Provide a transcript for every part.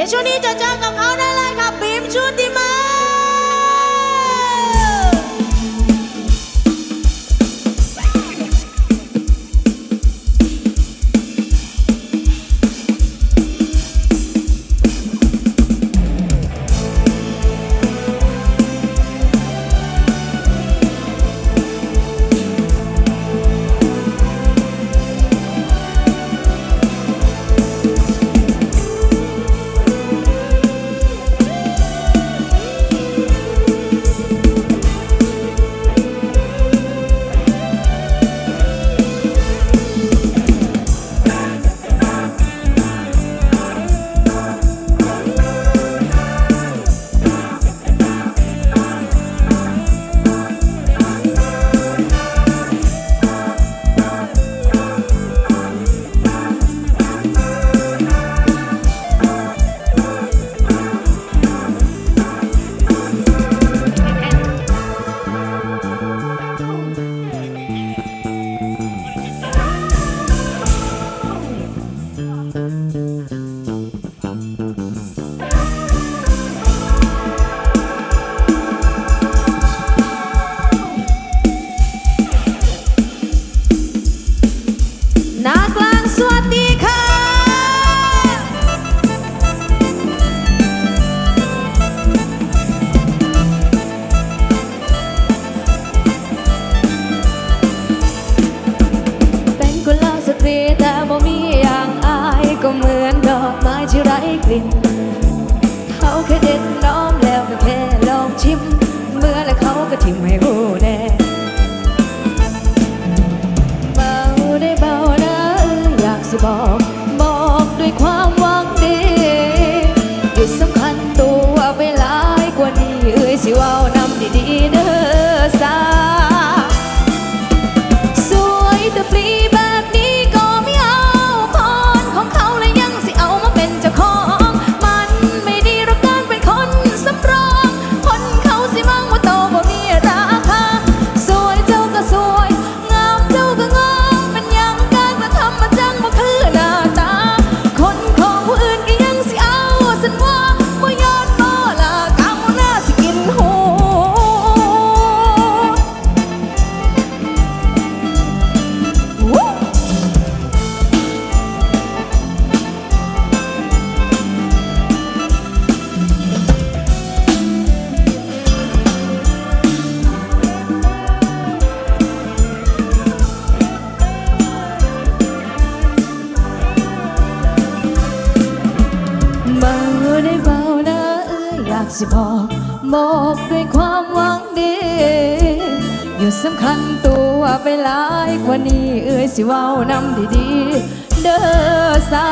ในช่วงนี้จะเจอกับเขาได้เลยค่ะบีมชุติมา คันตัวไปหลายกว่านี้ เอ้ยสิเว้านำดีๆเด้อสา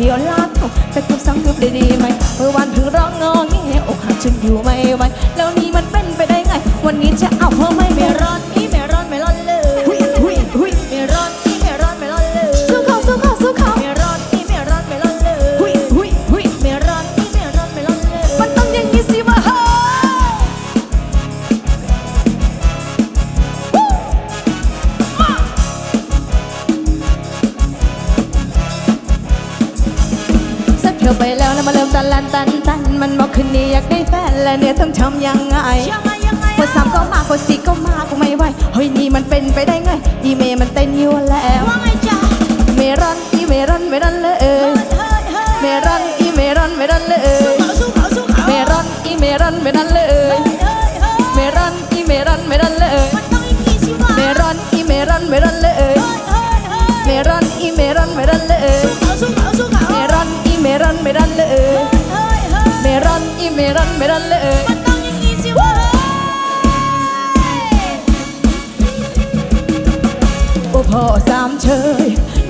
ดียวลาเขาแต่คำสั่งเงียบได้ดีไหมเมื่อวันถึงร้องงอแงอกหักฉันอยู่ไม่ไหวแล้วนี่มันเป็นไปได้ไง วันนี้จะเอาเพิ่มไม่ไม่รอ ลันตันตันมันบอกคืนนี้อยากได้แฟนแล้วเนี่ยต้องทำยังไงยังไงยังไงคนสามก็มาคนสี่ก็มาก็ไม่ไหวเฮ้ยนี่มันเป็นไปได้ไง อีเมย์มันเต้นอยู่แล้วว่าไงจ๊ะเมรอนอีเมรอนเมรอนเลยเฮ้ยเฮ้ยเฮ้ยเมรอนอีเมรอนเมรอนเลยสู้เขาสู้เขาสู้เขาเมรอนอีเมรอนเมรอนเลยเฮ้ยเฮ้ยเฮ้ยเมรอนอีเมรอนเมรอนเลยมันต้องอย่างนี้สิวะเมรอนอีเมรอนเมรอนเลยเฮ้ยเฮ้ยเฮ้ยเมรอนอีเมรอนเมรอนเลยสู้เขาสู้เขาสู้เขาเมรอนอีเมรอนเมรอน อีเมรอนเมรอนเลย มันต้องอย่างนี้สิวะโอ้พ่อสามเชย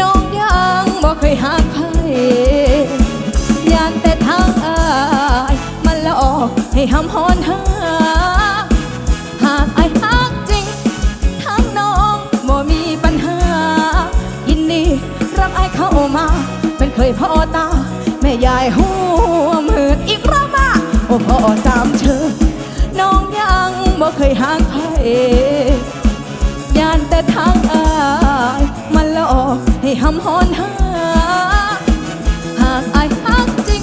น้องยังบ่เคยหาใครยานแต่ทางอายมันละออกให้หำหอนหาหากไอายฮักจริงทางน้องบ่มีปัญหา ยินดีรับไอเข้ามา เป็นเคยพ่อตา แม่ยายหัวมืดอีกรอบ โอ้พ่อสามเชยน้องยังบ่เคยห่าใครยานแต่ทางอายมันละออกให้หำหอนหา หากอายฮักจริง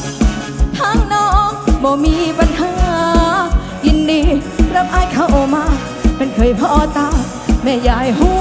ทางน้องบ่มีปัญหา ยินดีรับอายเข้ามา เป็นเคยพ่อตา แม่ยายห่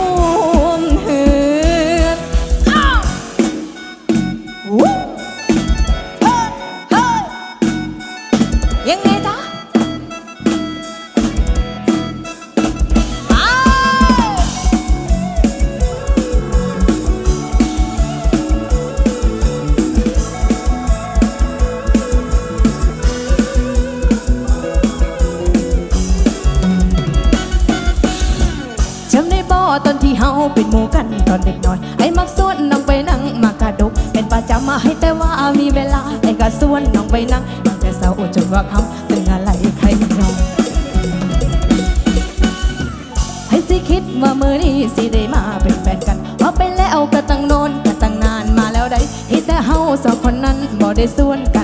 าเป็นหมู่กันตอนเด็กน้อยไอ้มักส่วนน้องไปนั่งมากระดก เป็นประจำมาให้แต่ว่ามีเวลาไอ้ก็ส่วนน้องไปนั่งตั้งแต่เช้าจนว่าคำตึงอะไรใครนอนให้สิคิดว่ามือนี้สิได้มาเป็นแฟนกันพอไปแล้วก็ตั้งโนนก็ตั้งนานมาแล้วได้ที่แต่เฮาสองคนนั้นบ่ได้ส่วนกัน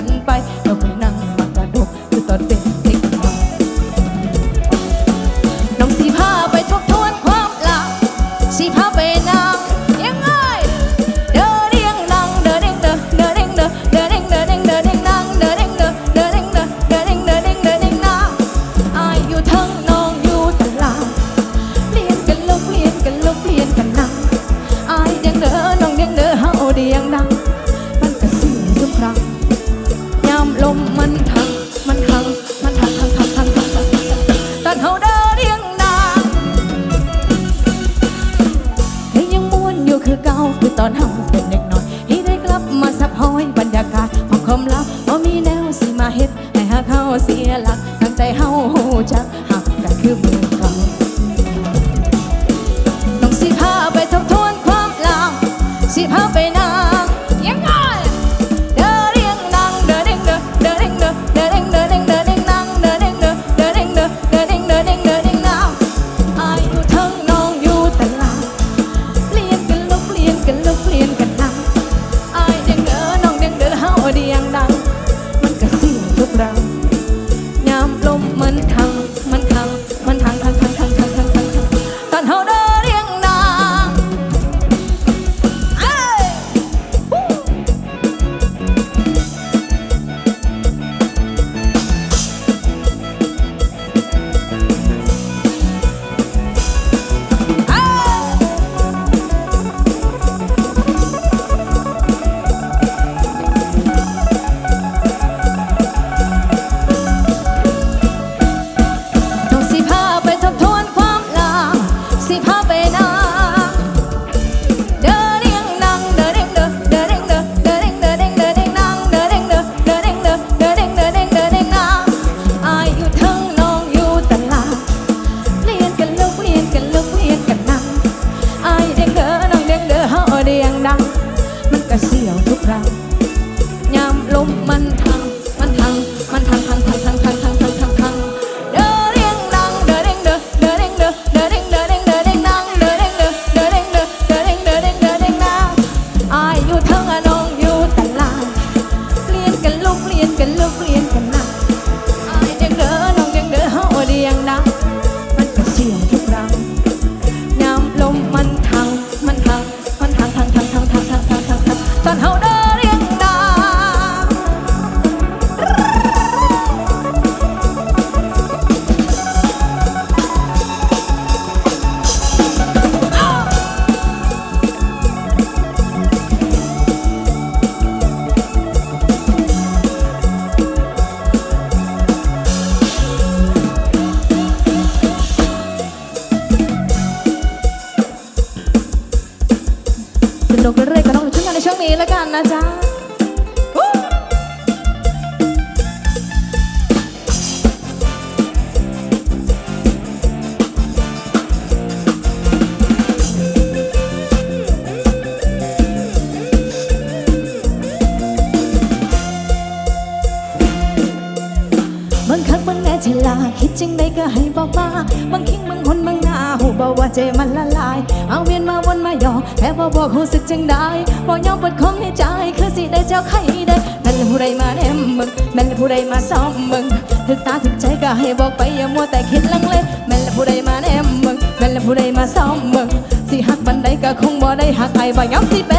ก็ให้บอกมามึงคิงมึงหนมึงหน้าหูบอกว่าใจมันละลาย เอาเวียนมาวนมาหยอกแต่บ่บอกรู้สึกจังได้บ่ยอมเปิดของในใจ คือสิได้เจ้าใครได้แม่นผู้ใดมาแนมมึงแม่นผู้ใดมาซ้อมมึงถึกตาถึกใจก็ให้บอกไปอย่ามัวแต่คิดลังเลแม่นผู้ใดมาแนมมึงแม่นผู้ใดมาซ้อมมึงสิหักบันไดก็คงบ่ได้หักไอ้บ่ยอมสิเป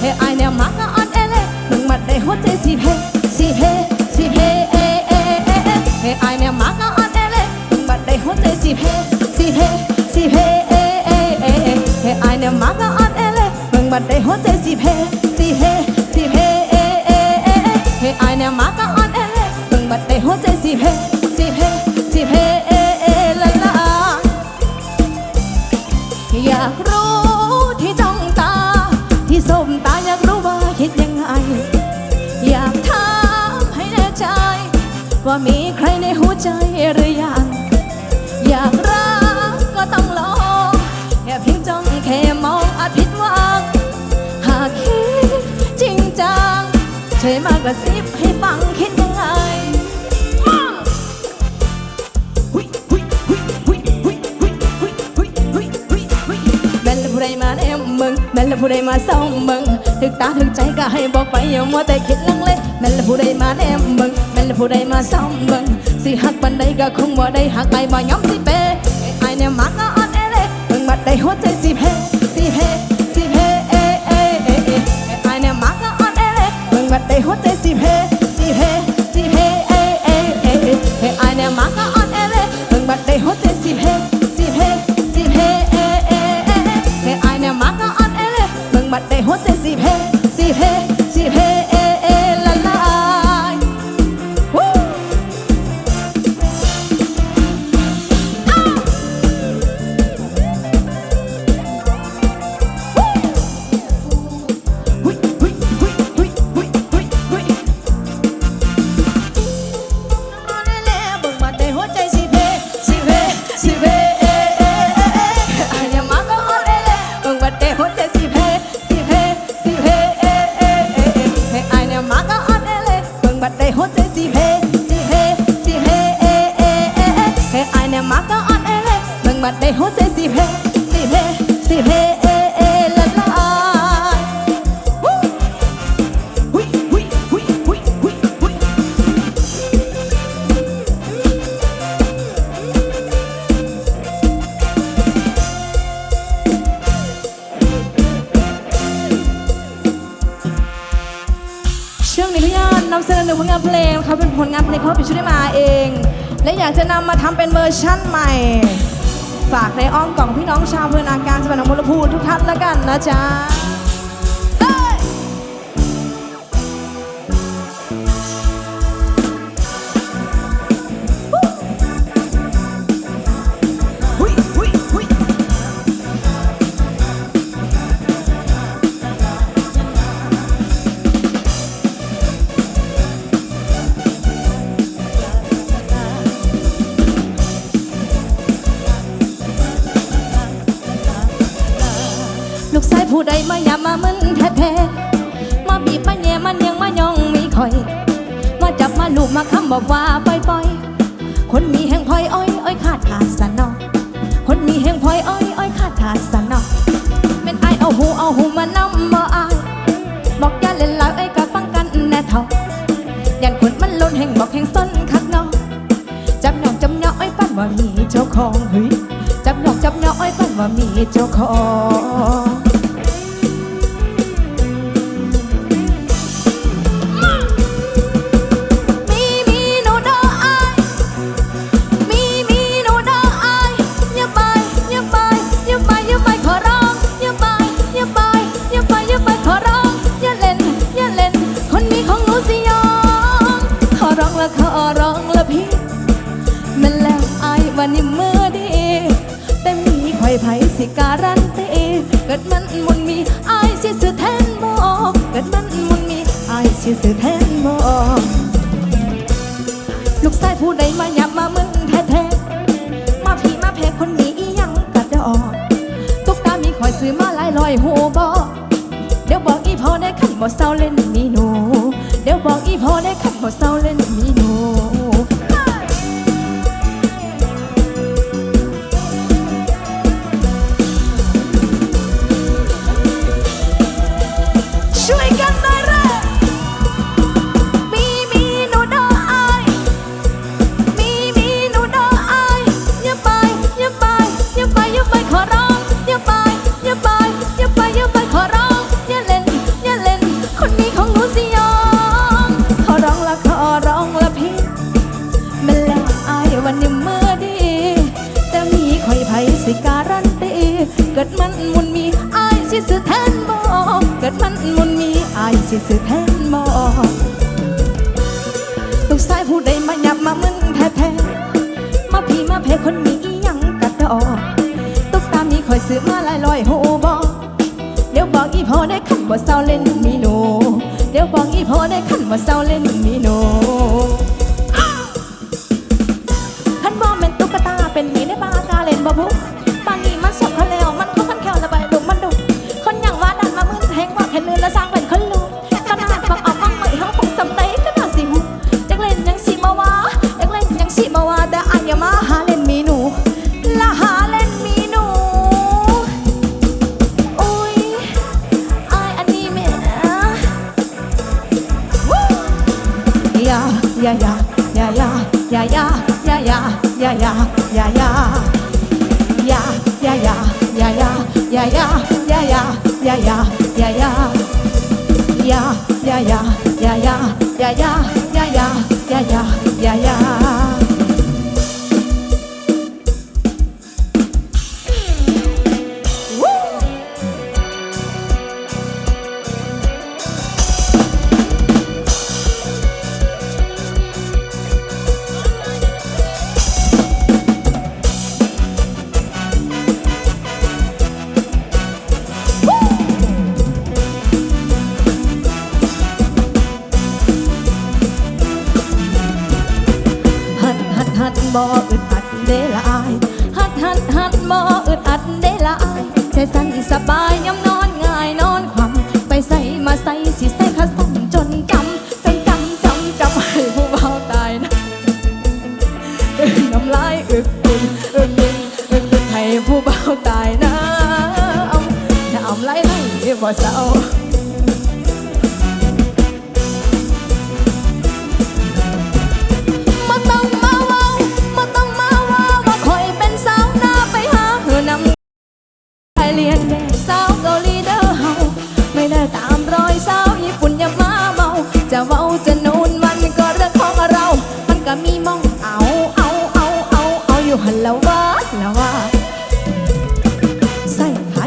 ให้อายแนวมักก็อ่อนแอเลยมึงมัดได้หัวใจสิเพสิเพสิเพเอเอเอเอให้อายแนวมักก็อ่อน สิเพสิเพสิเพเอเอเอเอให้อายแนวมักก็อ่อนแอเลยมึงมัดได้หัวใจสิเพสิเพสิเพเอเอเอเอให้อายแนวมักก็อ่อนแอเลยมึงมัดได้หัวใจสิเพสิเพสิเพเอเอละละอยากรู้ที่จ้องตา ที่สบตาอยากรู้ว่าคิดยังไง อยากถามให้แน่ใจ ว่ามีใครในหัวใจหรือยัง ช่วยมากระซิบให้ฟังคิดยังไงผู้ใดมาแนมมึงแม่ละผู้ใดมาส่องมึงถึกตาถึกใจก็ให้บอกไปอย่ามัวแต่คิดลังเลแม่ละผู้ใดมาแนมมึงแม่ละผู้ใดมาส่องมึงสิหักปันใดก็คงบ่ได้หักไปบ่ยอมสิเปไอ้เนี่ยมักก็อ่อนแอเลยมึงมัดได้หัวใจสิเพ่สิเพสิเพ อ้หัวใจสิเพสิเพสิเพเอเอเอเอไอเนี่ยมาก็อ่อนเอเลยเพิ่งบัดไอ้หัวใจสิเพากจะนำมาทำเป็นเวอร์ชั่นใหม่ ฝากในอ้อมกล่องพี่น้องชาวเพื่อนาการจังหวัดหนองบัวลำพูทุกท่านละกันนะจ๊ะ มายามามึนแท้ๆมาบีบมาแย่มาเนียงมายองมีขอย มาจับมาลูบมาคำบอกว่าปล่อยปอยคนมีแห่งพลอยอ้อยอ้อยขาดขาดสันนอคนมีแห่งพลอยอ้อยอ้อยขาดขาดสันนอเป็นไอเอาหูเอาหูมานำบ่อายบอกอย่าเล่นหลายไอ้กะฟังกันแน่เท่ายันคนมันล้นแห่งบอกแห่งส้นคักนอจับนองจำเนาะไอ้ปั้นว่ามีเจ้าของเฮ้ยจับนองจับเนาะไอ้ปั้นว่ามีเจ้าของ สิสุดแทนบอกลูกชายผู้ใดมาหยับมามึงแท้ๆมาพี่มาเพคนนี้อียังกระดอกตุ๊กตามีคอยซื้อมาหลายลอยหูบอเดี๋ยวบอกอีพอได้ขันบ่เศร้าเล่นมีหนู เดี๋ยวบอกอีพอได้ขันบ่เศร้าเล่นมีหนู มันมุนมีอายสิสิแทนมอกลูกสายผู้ใดมาหยับมามึนแท้ๆมาพี่มาเพคนมีอีหยังกระดอตุ๊กตามีคอยซื้อมาหลายลอยหูบอเดี๋ยวบอกอีพอได้ขันว่าเศร้าเล่นมีหนูเดี๋ยวบอกอีพอได้ขันว่าเศร้าเล่นมีหนูท่าน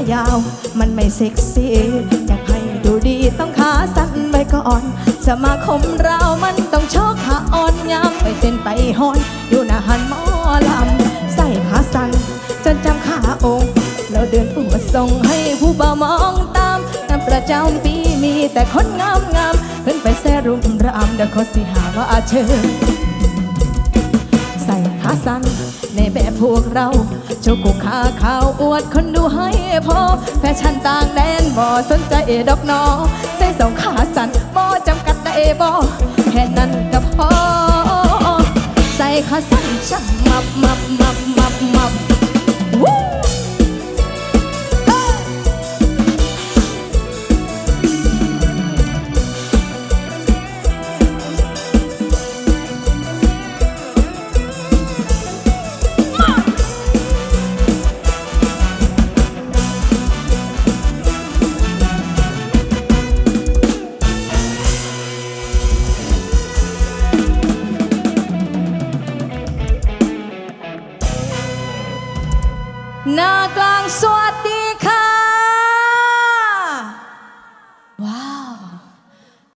ายาว มันไม่เซ็กซี่อยากให้ดูดีต้องขาสั้นไว้ก่อน สมาคมเรามันต้องชอกขาอ่อนยามไปเต้นไปฮอน อยู่หน้าหันหมอลำใส่ขาสั้นจนจำขาองค์แล้วเดินปวดส่งให้ผู้บ่าวมองตามงานประจำปีมีแต่คนงามงามขึ้นไปแซ่รุมรามเดี๋ยวเขาสิหาว่าอาเชิญใส่ขาสั้น ในแบบพวกเราโชกุขาขาวอวดคนดูให้พอ แฟชั่นต่างแดนบ่สนใจดอกนอใส่สองขาสั้นบ่จำกัดได้บอกแค่นั้นก็พอ ใส่ขาสั้นชักมับมับมับมับมับ